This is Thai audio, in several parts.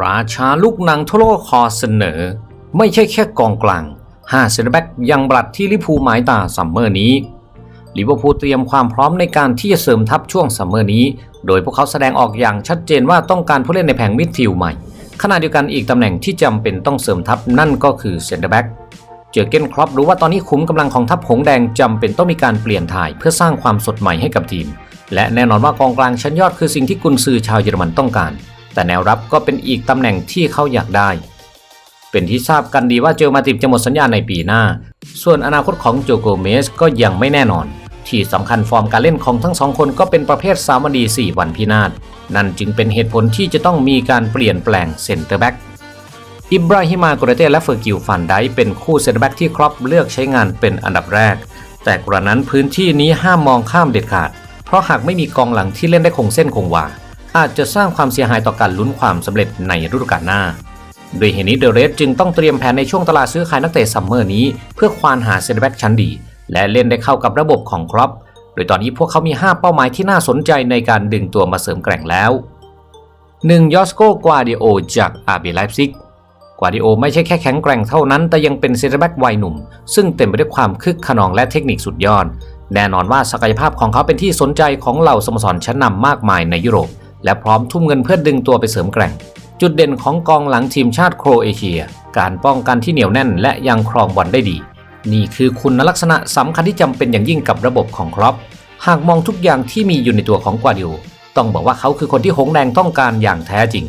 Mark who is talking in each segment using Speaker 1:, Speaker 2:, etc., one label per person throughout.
Speaker 1: ราชาลูกหนังทั่วโลกขอเสนอ ไม่ใช่แค่กองกลาง5เซนเตอร์แบ็กยังบลัดที่ลิพูหมายตาซัมเมอร์นี้ลิเวอร์พูลเตรียมความพร้อมในการที่จะเสริมทัพช่วงซัมเมอร์นี้ โดยพวกเขาแสดงออกอย่างชัดเจนว่าต้องการผู้เล่นในแผงมิดฟิลด์ใหม่ ขณะเดียวกันอีกตำแหน่งที่จำเป็นต้องเสริมทัพนั่นก็คือเซนเตอร์แบ็กเจอเกนครอปรู้ว่าตอนนี้ขุมกำลังของทัพหงแดงจำเป็นต้องมีการเปลี่ยนถ่ายเพื่อสร้างความสดใหม่ให้กับทีม และแน่นอนว่ากองกลางชั้นยอดคือสิ่งที่กุนซือชาวเยอรมันต้องการ แต่แนวรับก็เป็นอีกตำแหน่งที่เขาอยากได้ เป็นที่ทราบกันดีว่าเจอมาติบจะหมดสัญญาในปีหน้า ส่วนอนาคตของโจโกเมสก็ยังไม่แน่นอน ที่สำคัญฟอร์มการเล่นของทั้งสองคนก็เป็นประเภทสามวันดี 4 วันพินาศนั่นจึงเป็นเหตุผลที่จะต้องมีการเปลี่ยนแปลงเซนเตอร์แบ็กอิบราฮิมาโกเรเต้และเฟอร์กิลฟันไดเป็นคู่เซนเตอร์แบ็กที่ครอปเลือกใช้งานเป็นอันดับแรก แต่กระนั้นพื้นที่นี้ห้ามมองข้ามเด็ดขาด เพราะหากไม่มีกองหลังที่เล่นได้คงเส้นคงวา อาจจะสร้างความเสียหายต่อการลุ้นความสำเร็จในฤดูกาลหน้า โดยเหตุนี้เดอะเรสจึงต้องเตรียมแผนในช่วงตลาดซื้อขายนักเตะซัมเมอร์นี้เพื่อควานหาเซนเตอร์แบ็กชั้นดี และเล่นได้เข้ากับระบบของครอปโดยตอนนี้พวกเขามี 5 เป้าหมายที่น่าสนใจในการดึงตัวมาเสริมแกร่งแล้ว 1. ยอสโกกวาดิโอจากอาร์บีไลฟ์ซิกกวาดิโอไม่ใช่แค่แข็งแกร่งเท่านั้น แต่ยังเป็นเซนเตอร์แบ็กวัยหนุ่ม ซึ่งเต็มไปด้วยความคึกขนองและเทคนิคสุดยอด แน่นอนว่าศักยภาพของเขาเป็นที่สนใจของเหล่าสโมสรชั้นนำมากมายในยุโรป และพร้อมทุ่มเงินเพื่อดึงตัวไปเสริมแกร่ง จุดเด่นของกองหลังทีมชาติโครเอเชีย การป้องกันที่เหนียวแน่นและยังครองบอลได้ดี นี่คือคุณลักษณะสำคัญที่จำเป็นอย่างยิ่งกับระบบของครอปหากมองทุกอย่างที่มีอยู่ในตัวของกวาดิโอต้องบอกว่าเขาคือคนที่หงแดงต้องการอย่างแท้จริง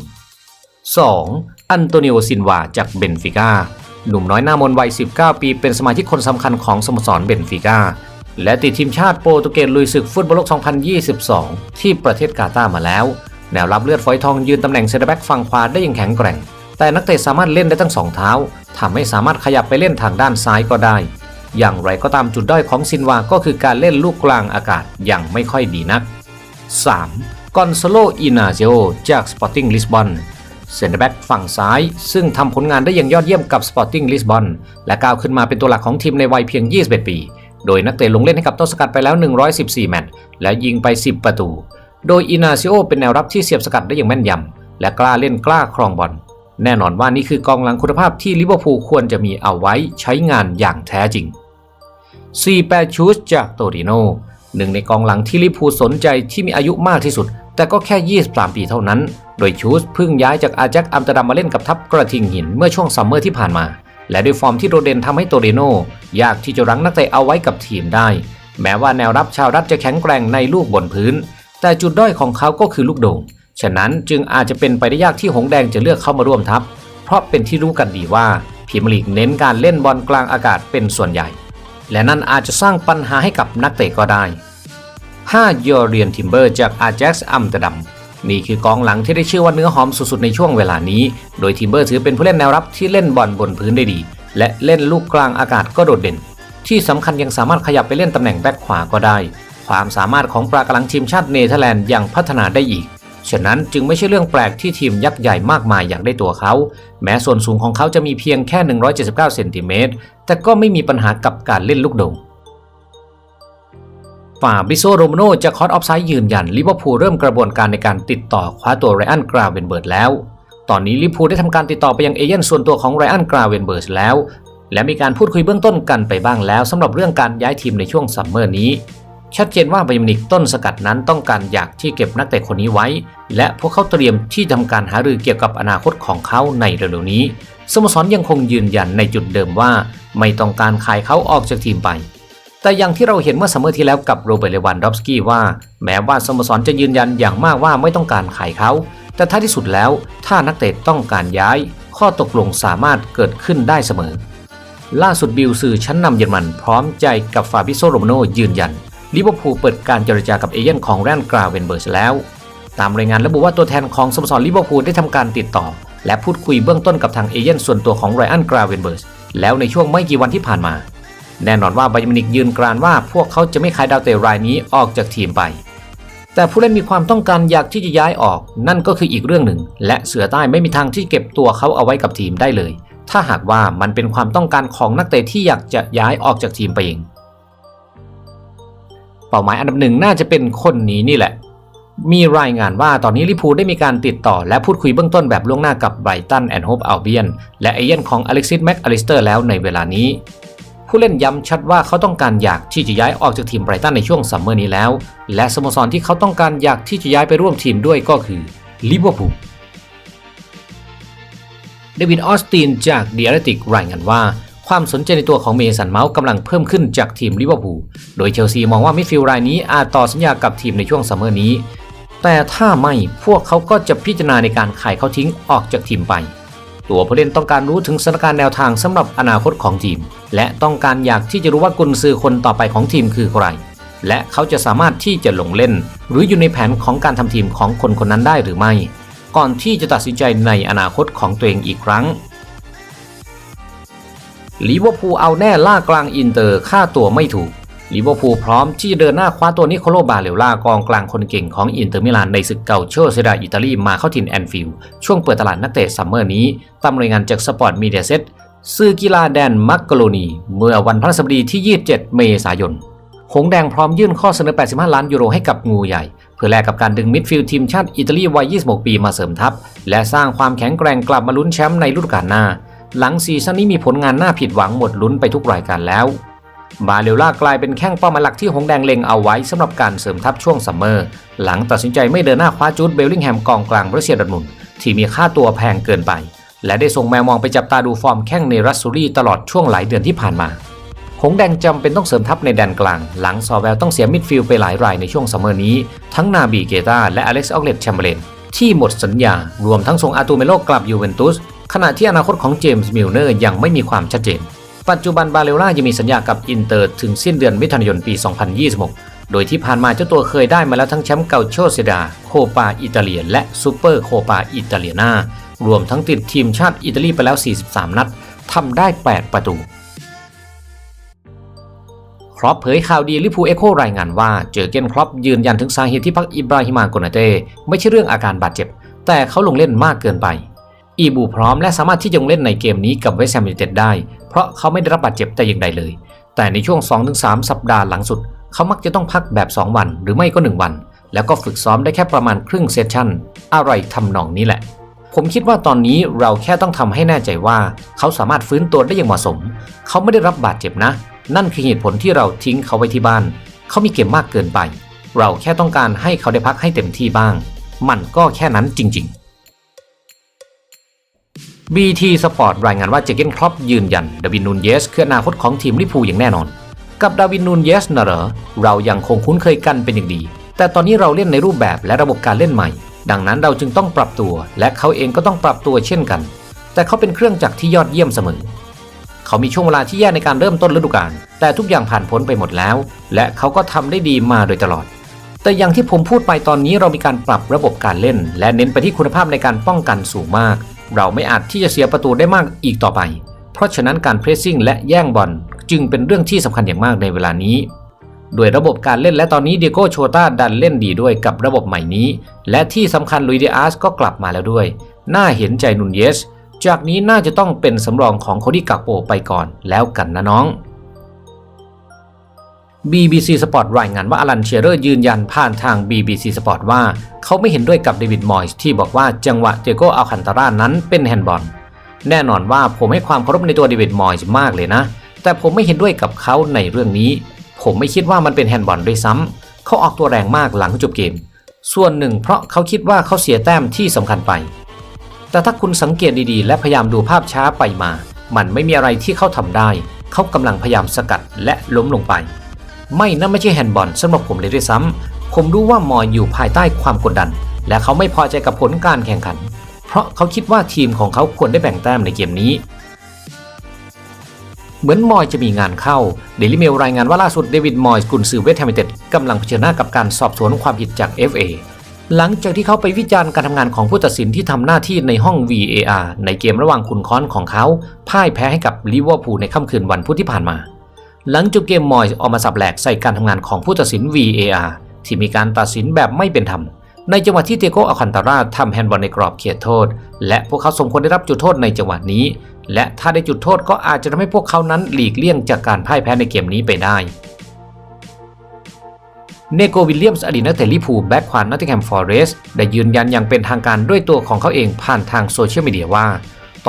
Speaker 1: 2. อันโตนิโอซินวาจากเบนฟิก้าหนุ่มน้อยหน้ามนวัย 19 ปีเป็นสมาชิกคนสำคัญของสโมสรเบนฟิก้า และติดทีมชาติโปรตุเกสลุยศึกฟุตบอลโลก 2022 ที่ประเทศกาตาร์มาแล้ว แนวรับเลือดฝอยทองยืนตำแหน่งเซนเตอร์แบ็กฝั่งขวาได้อย่างแข็งแกร่ง แต่นักเตะสามารถเล่นได้ทั้งสองเท้าทำให้สามารถขยับไปเล่นทางด้านซ้ายก็ได้ อย่างไรก็ตามจุดด้อยของซินวาก็คือการเล่นลูกกลางอากาศย่างไม่ค่อยดีนัก 3. กอนซาโลอินาเซโอจากสปอร์ติ้งลิสบอนเซนเตอร์แบ็กฝั่งซ้าย ซึ่งทำผลงานได้อย่างยอดเยี่ยมกับสปอร์ติ้งลิสบอนและก้าวขึ้นมาเป็นตัวหลักของทีมในวัยเพียง 21 ปี โดยนักเตะลงเล่นให้กับต้นสกัดไปแล้ว 114 แมตช์และยิงไป 10 ประตู โดยอินาเซโอเป็นแนวรับที่เสียบสกัดได้อย่างแม่นยำและกล้าเล่นกล้าครองบอลแน่นอนว่านี่คือกองหลังคุณภาพที่ลิเวอร์พูลควรจะมีเอาไว้ใช้งานอย่างแท้จริง48ชูสจากโตริโนหนึ่งในกองหลังที่ลิเวอร์พูลสนใจที่มีอายุมากที่สุด แต่ก็แค่ 23 ปีเท่านั้น โดยชูสเพิ่งย้ายจากอาแจ็คอัมสเตอร์ดัมมาเล่นกับทัพกระทิงหินเมื่อช่วงซัมเมอร์ที่ผ่านมา และด้วยฟอร์มที่โดดเด่นทำให้โตริโนยากที่จะรั้งนักเตะเอาไว้กับทีมได้ แม้ว่าแนวรับชาวรัฐจะแข็งแกร่งในลูกบนพื้น แต่จุดด้อยของเขาก็คือลูกโด่ง ฉะนั้นจึงอาจจะเป็นไปได้ยากที่หงแดงจะเลือกเข้ามาร่วมทัพ เพราะเป็นที่รู้กันดีว่าพรีเมียร์ลีกเน้นการเล่นบอลกลางอากาศเป็นส่วนใหญ่ และนั่นอาจจะสร้างปัญหาให้กับนักเตะก็ได้ 5. ยอร์เรียนทิมเบอร์จากอาแจ็กซ์อัมสเตอร์ดัม นี่คือกองหลังที่ได้ชื่อว่าเนื้อหอมสุดๆในช่วงเวลานี้ โดยทิมเบอร์ถือเป็นผู้เล่นแนวรับที่เล่นบอลบนพื้นได้ดี และเล่นลูกกลางอากาศก็โดดเด่น ที่สำคัญยังสามารถขยับไปเล่นตำแหน่งแบ็คขวาก็ได้ ความสามารถของปลากระลังทีมชาติเนเธอร์แลนด์ยังพัฒนาได้อีก ฉะนั้นจึงไม่ใช่เรื่องแปลกที่ทีมยักษ์ใหญ่มากมายอยากได้ตัวเขา แม้ส่วนสูงของเขาจะมีเพียงแค่ 179 เซนติเมตร แต่ก็ไม่มีปัญหากับการเล่นลูกโด่ง ฝ่าบิโซโรมโนจะคอร์ดออฟไซด์ยืนยันลิเวอร์พูลเริ่มกระบวนการในการติดต่อคว้าตัวไรอันกราเวนเบิร์ดแล้ว ตอนนี้ลิเวอร์พูลได้ทำการติดต่อไปยังเอเย่นส่วนตัวของไรอันกราเวนเบิร์ดแล้ว และมีการพูดคุยเบื้องต้นกันไปบ้างแล้วสำหรับเรื่องการย้ายทีมในช่วงซัมเมอร์นี้ชัดเจนว่าไบยมินิกต้นสกัดนั้นต้องการอยากที่เก็บนักเตะคนนี้ไว้ และพวกเขาเตรียมที่ทำการหารือเกี่ยวกับอนาคตของเขาในเร็วๆนี้ สโมสรยังคงยืนยันในจุดเดิมว่า ไม่ต้องการขายเขาออกจากทีมไป แต่อย่างที่เราเห็นเมื่อซัมเมอร์ที่แล้วกับโรเบิร์ตเลวันดอฟสกี้ว่า แม้ว่าสโมสรจะยืนยันอย่างมากว่าไม่ต้องการขายเขา แต่ท้ายที่สุดแล้ว ถ้านักเตะต้องการย้าย ข้อตกลงสามารถเกิดขึ้นได้เสมอ ล่าสุดบิลสื่อชั้นนำเยอรมัน พร้อมใจกับฟาบิโซโรมโนยืนยันลิเวอร์พูลเปิดการเจรจากับเอเย่นของแรนกราเวนเบิร์สแล้ว ตามรายงานระบุว่าตัวแทนของสโมสรลิเวอร์พูลได้ทำการติดต่อ และพูดคุยเบื้องต้นกับทางเอเย่นส่วนตัวของไรอันกราเวนเบิร์สแล้วในช่วงไม่กี่วันที่ผ่านมา แน่นอนว่าไบยมินิกยืนกรานว่าพวกเขาจะไม่ขายดาวเตะรายนี้ออกจากทีมไป แต่ผู้เล่นมีความต้องการอยากที่จะย้ายออก นั่นก็คืออีกเรื่องหนึ่ง และเสือใต้ไม่มีทางที่เก็บตัวเขาเอาไว้กับทีมได้เลย ถ้าหากว่ามันเป็นความต้องการของนักเตะที่อยากจะย้ายออกจากทีมไปเอง เป้าหมายอันดับหนึ่งน่าจะเป็นคนนี้นี่แหละ มีรายงานว่าตอนนี้ลิพูได้มีการติดต่อ และพูดคุยเบื้องต้นแบบล่วงหน้ากับไบรตันแอนด์โฮปอัลเบียนและเอเย่นของอเล็กซิสแม็กอลิสเตอร์แล้วในเวลานี้ ผู้เล่นย้ำชัดว่าเขาต้องการอยากที่จะย้ายออกจากทีมไบรตันในช่วงซัมเมอร์นี้แล้ว และสโมสรที่เขาต้องการอยากที่จะย้ายไปร่วมทีมด้วยก็คือลิเวอร์พูลเดวิดออสตินจากเดียร์ติกรายงานว่า ความสนใจในตัวของเมสันเมาส์กำลังเพิ่มขึ้นจากทีมลิเวอร์พูลโดยเชลซีมองว่ามิดฟิลด์รายนี้อาจต่อสัญญากับทีมในช่วงซัมเมอร์นี้ แต่ถ้าไม่พวกเขาก็จะพิจารณาในการขายเขาทิ้งออกจากทีมไป ตัวผู้เล่นต้องการรู้ถึงสถานการณ์แนวทางสำหรับอนาคตของทีม และต้องการอยากที่จะรู้ว่ากุนซือคนต่อไปของทีมคือใคร และเขาจะสามารถที่จะลงเล่น หรืออยู่ในแผนของการทำทีมของคนคนนั้นได้หรือไม่ ก่อนที่จะตัดสินใจในอนาคตของตัวเองอีกครั้งลิเวอร์พูลเอาแน่ล่ากลางอินเตอร์ค่าตัวไม่ถูก ลิเวอร์พูลพร้อมที่จะเดินหน้าคว้าตัวนิโคโลบาเลล่ากองกลางคนเก่งของอินเตอร์มิลานในศึกเก่าโชเซดาอิตาลีมาเข้าถิ่นแอนฟิลด์ช่วงเปิดตลาดนักเตะซัมเมอร์นี้ ตามรายงานจากสปอร์ตมีเดียเซ็ตสื่อกีฬาแดนมักกะโลนี เมื่อวันพฤหัสบดีที่ 27 เมษายน หงแดงพร้อมยื่นข้อเสนอ 85 ล้านยูโรให้กับงูใหญ่ เพื่อแลกกับการดึงมิดฟิลด์ทีมชาติอิตาลีวัย 26 ปีมาเสริมทัพ และสร้างความแข็งแกร่งกลับมาลุ้นแชมป์ในฤดูกาลหน้า หลังซีซั่นนี้มีผลงานน่าผิดหวังหมดลุ้นไปทุกรายการแล้ว บาเลล่ากลายเป็นแข้งเป้าหมายหลักที่หงแดงเล็งเอาไว้สำหรับการเสริมทัพช่วงซัมเมอร์ หลังตัดสินใจไม่เดินหน้าคว้าจูดเบลลิงแฮมกองกลางรัสเซียดอทมุนที่มีค่าตัวแพงเกินไป และได้ส่งแมวมองไปจับตาดูฟอร์มแข้งในรัสซูรีตลอดช่วงหลายเดือนที่ผ่านมาหงแดงจำเป็นต้องเสริมทัพในแดนกลาง หลังซอแวลต้องเสียมิดฟิลด์ไปหลายรายในช่วงซัมเมอร์นี้ ทั้งนาบีเกตาและอเล็กซ์ออกเลตแชมเบรนที่หมดสัญญา รวมทั้งส่งอาตูเมโลกลับยูเวนตุสขณะที่อนาคตของเจมส์มิลเนอร์ยังไม่มีความชัดเจน ปัจจุบันบาเลล่ายังมีสัญญากับอินเตอร์ถึงสิ้นเดือนมิถุนายนปี 2026 โดยที่ผ่านมาเจ้าตัวเคยได้มาแล้วทั้งแชมป์เกาโชเซดา โคปาอิตาเลียนและซูเปอร์โคปาอิตาเลียนารวมทั้งติดทีมชาติอิตาลีไปแล้ว 43 นัดทำได้ 8 ประตูครอปเผยข่าวดีลิพูเอโครายงานว่าเจอเกนครอปยืนยันถึงสาเหตุที่พักอิบราฮิมากนาเต้ไม่ใช่เรื่องอาการบาดเจ็บ แต่เขาลงเล่นมากเกินไป อีบูพร้อมและสามารถที่จะลงเล่นในเกมนี้กับเวสต์แฮมยูไนเต็ดได้ เพราะเขาไม่ได้รับบาดเจ็บแต่อย่างใดเลย แต่ในช่วง 2-3 สัปดาห์หลังสุด เขามักจะต้องพักแบบ 2 วันหรือไม่ก็ 1 วัน แล้วก็ฝึกซ้อมได้แค่ประมาณครึ่งเซสชั่น อะไรทำนองนี้แหละ ผมคิดว่าตอนนี้เราแค่ต้องทำให้แน่ใจว่า เขาสามารถฟื้นตัวได้อย่างเหมาะสม เขาไม่ได้รับบาดเจ็บนะ นั่นคือเหตุผลที่เราทิ้งเขาไว้ที่บ้าน เขามีเกมมากเกินไป เราแค่ต้องการให้เขาได้พักให้เต็มที่บ้าง มันก็แค่นั้นจริง ๆ BT Sport รายงานว่าเจเกนครอปยืนยันดาวินนูนเยสคืออนาคตของทีมลิพูอย่างแน่นอน กับดาวินนูนเยสนะเหรอเรายังคงคุ้นเคยกันเป็นอย่างดี แต่ตอนนี้เราเล่นในรูปแบบและระบบการเล่นใหม่ ดังนั้นเราจึงต้องปรับตัว และเขาเองก็ต้องปรับตัวเช่นกัน แต่เขาเป็นเครื่องจักรที่ยอดเยี่ยมเสมอ เขามีช่วงเวลาที่แย่ในการเริ่มต้นฤดูกาลแต่ทุกอย่างผ่านพ้นไปหมดแล้ว และเขาก็ทำได้ดีมาโดยตลอด แต่อย่างที่ผมพูดไปตอนนี้เรามีการปรับระบบการเล่น และเน้นไปที่คุณภาพในการป้องกันสูงมาก เราไม่อาจที่จะเสียประตูได้มากอีกต่อไป เพราะฉะนั้นการเพรสซิ่งและแย่งบอลจึงเป็นเรื่องที่สำคัญอย่างมากในเวลานี้ด้วยระบบการเล่นและตอนนี้เดโก้โชตาดันเล่นดีด้วยกับระบบใหม่นี้ และที่สำคัญลุยเดียอาสก็กลับมาแล้วด้วย น่าเห็นใจนุนเยส จากนี้น่าจะต้องเป็นสำรองของโคดี้กักโปไปก่อนแล้วกันนะน้อง BBC Sport รายงานว่าอลันเชียเรอร์ยืนยันผ่านทาง BBC Sport ว่า เขาไม่เห็นด้วยกับเดวิดมอยส์ที่บอกว่าจังหวะเจโกอัลคันตารานั้นเป็นแฮนด์บอล แน่นอนว่าผมให้ความเคารพในตัวเดวิดมอยส์มากเลยนะ แต่ผมไม่เห็นด้วยกับเขาในเรื่องนี้ ผมไม่คิดว่ามันเป็นแฮนด์บอลด้วยซ้ำเขาออกตัวแรงมากหลังจบเกม ส่วนหนึ่งเพราะเขาคิดว่าเขาเสียแต้มที่สำคัญไป แต่ถ้าคุณสังเกตดีๆ และพยายามดูภาพช้าไปมา มันไม่มีอะไรที่เขาทำได้ เขากำลังพยายามสกัดและล้มลงไป ไม่นั่นไม่ใช่แฮนด์บอลสำหรับผมเลยด้วยซ้ำผมรู้ว่ามอยอยู่ภายใต้ความกดดัน และเขาไม่พอใจกับผลการแข่งขัน เพราะเขาคิดว่าทีมของเขาควรได้แบ่งแต้มในเกมนี้ เหมือนมอยจะมีงานเข้าเดลิเมลรายงานว่าล่าสุดเดวิดมอยส์กุนซือเวสต์แฮมยูไนเต็ดกำลังเผชิญหน้ากับการสอบสวนความผิดจาก FA หลังจากที่เขาไปวิจารณ์การทำงานของผู้ตัดสินที่ทำหน้าที่ในห้อง VAR ในเกมระหว่างคุณค้อนของเขา พ่ายแพ้ให้กับลิเวอร์พูลในค่ำคืนวันพุธที่ผ่านมา หลังจบเกมมอยส์ออกมาสับแหลกใส่การทำงานของผู้ตัดสิน VAR ที่มีการตัดสินแบบไม่เป็นธรรม ในจังหวะที่เตโกอัลคันตาราทำแฮนด์บอลในกรอบเขตโทษ และพวกเขาสมควรได้รับจุดโทษในจังหวะนี้ และถ้าได้จุดโทษก็อาจจะทำให้พวกเขานั้นหลีกเลี่ยงจากการพ่ายแพ้ในเกมนี้ไปได้เนโกวิลเลียมส์อดีตนักเตะลิพูแบ็กขวานนอตติงแฮมฟอร์เรสได้ยืนยันอย่างเป็นทางการด้วยตัวของเขาเองผ่านทางโซเชียลมีเดียว่า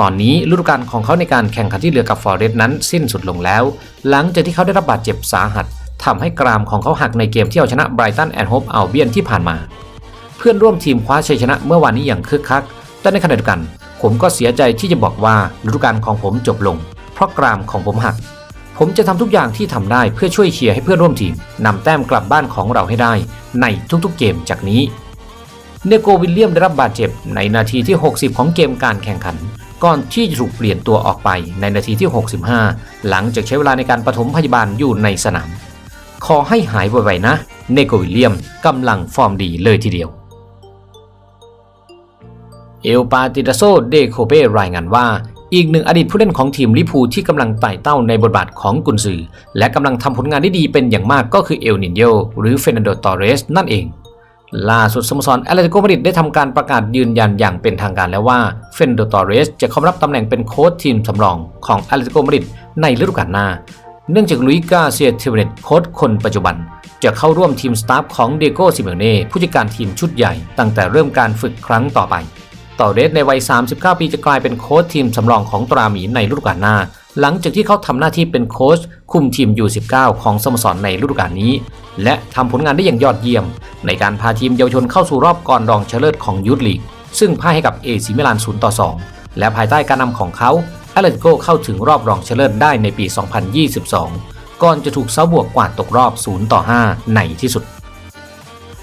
Speaker 1: ตอนนี้ฤดูกาลของเขาในการแข่งขันที่เหลือกับฟอร์เรสต์นั้นสิ้นสุดลงแล้ว หลังจากที่เขาได้รับบาดเจ็บสาหัสทำให้กรามของเขาหักในเกมที่เอาชนะไบรตันแอนด์โฮปอัลเบียนที่ผ่านมา เพื่อนร่วมทีมคว้าชัยชนะเมื่อวานนี้อย่างคึกคัก แต่ในขณะเดียวกัน ผมก็เสียใจที่จะบอกว่าฤดูกาลของผมจบลง เพราะกรามของผมหัก ผมจะทำทุกอย่างที่ทำได้เพื่อช่วยเชียร์ให้เพื่อนร่วมทีมนำแต้มกลับบ้านของเราให้ได้ ในทุกๆเกมจากนี้ เนโกวิลเลียมได้รับบาดเจ็บในนาทีที่ 60 ของเกมการแข่งขัน ก่อนที่จะถูกเปลี่ยนตัวออกไปในนาทีที่ 65 หลังจากใช้เวลาในการปฐมพยาบาลอยู่ในสนาม ขอให้หายไวๆนะ เนโกวิลเลียมกำลังฟอร์มดีเลยทีเดียว เอลปาติดาโซเดโคเป้รายงานว่าอีกหนึ่งอดีตผู้เล่นของทีมลิพูที่กำลังไต่เต้าในบทบาทของกุนซือ และกำลังทำผลงานได้ดีเป็นอย่างมากก็คือเอลนินโยหรือเฟรนันโดตอเรสนั่นเอง ล่าสุดสโมสรแอตเลติโกมาดริดได้ทำการประกาศยืนยันอย่างเป็นทางการแล้วว่าเฟนโดตอเรสจะเข้ารับตำแหน่งเป็นโค้ชทีมสำรองของแอตเลติโกมาดริดในฤดูกาลหน้า เนื่องจากลุยกาเซียเทเวเนตโค้ชคนปัจจุบัน จะเข้าร่วมทีมสตาฟของเดโกซิเมเน่ผู้จัดการทีมชุดใหญ่ตั้งแต่เริ่มการฝึกครั้งต่อไป ต่อเรสในวัย 39 ปีจะกลายเป็นโค้ชทีมสำรองของตราหมีในฤดูกาลหน้า หลังจากที่เขาทำหน้าที่เป็นโค้ชคุมทีม U19 ของสโมสรในฤดูกาลนี้ และทำผลงานได้อย่างยอดเยี่ยม ในการพาทีมเยาวชนเข้าสู่รอบก่อนรองชนะเลิศของยูทลีกซึ่งพ่ายให้กับเอซิมิลาน0ต่อ2 และภายใต้การนำของเขาแอตเลติโกเข้าถึงรอบรองชนะเลิศได้ในปี 2022 ก่อนจะถูกเซาบวกกวาดตกรอบ 0 ต่อ 5 ในที่สุด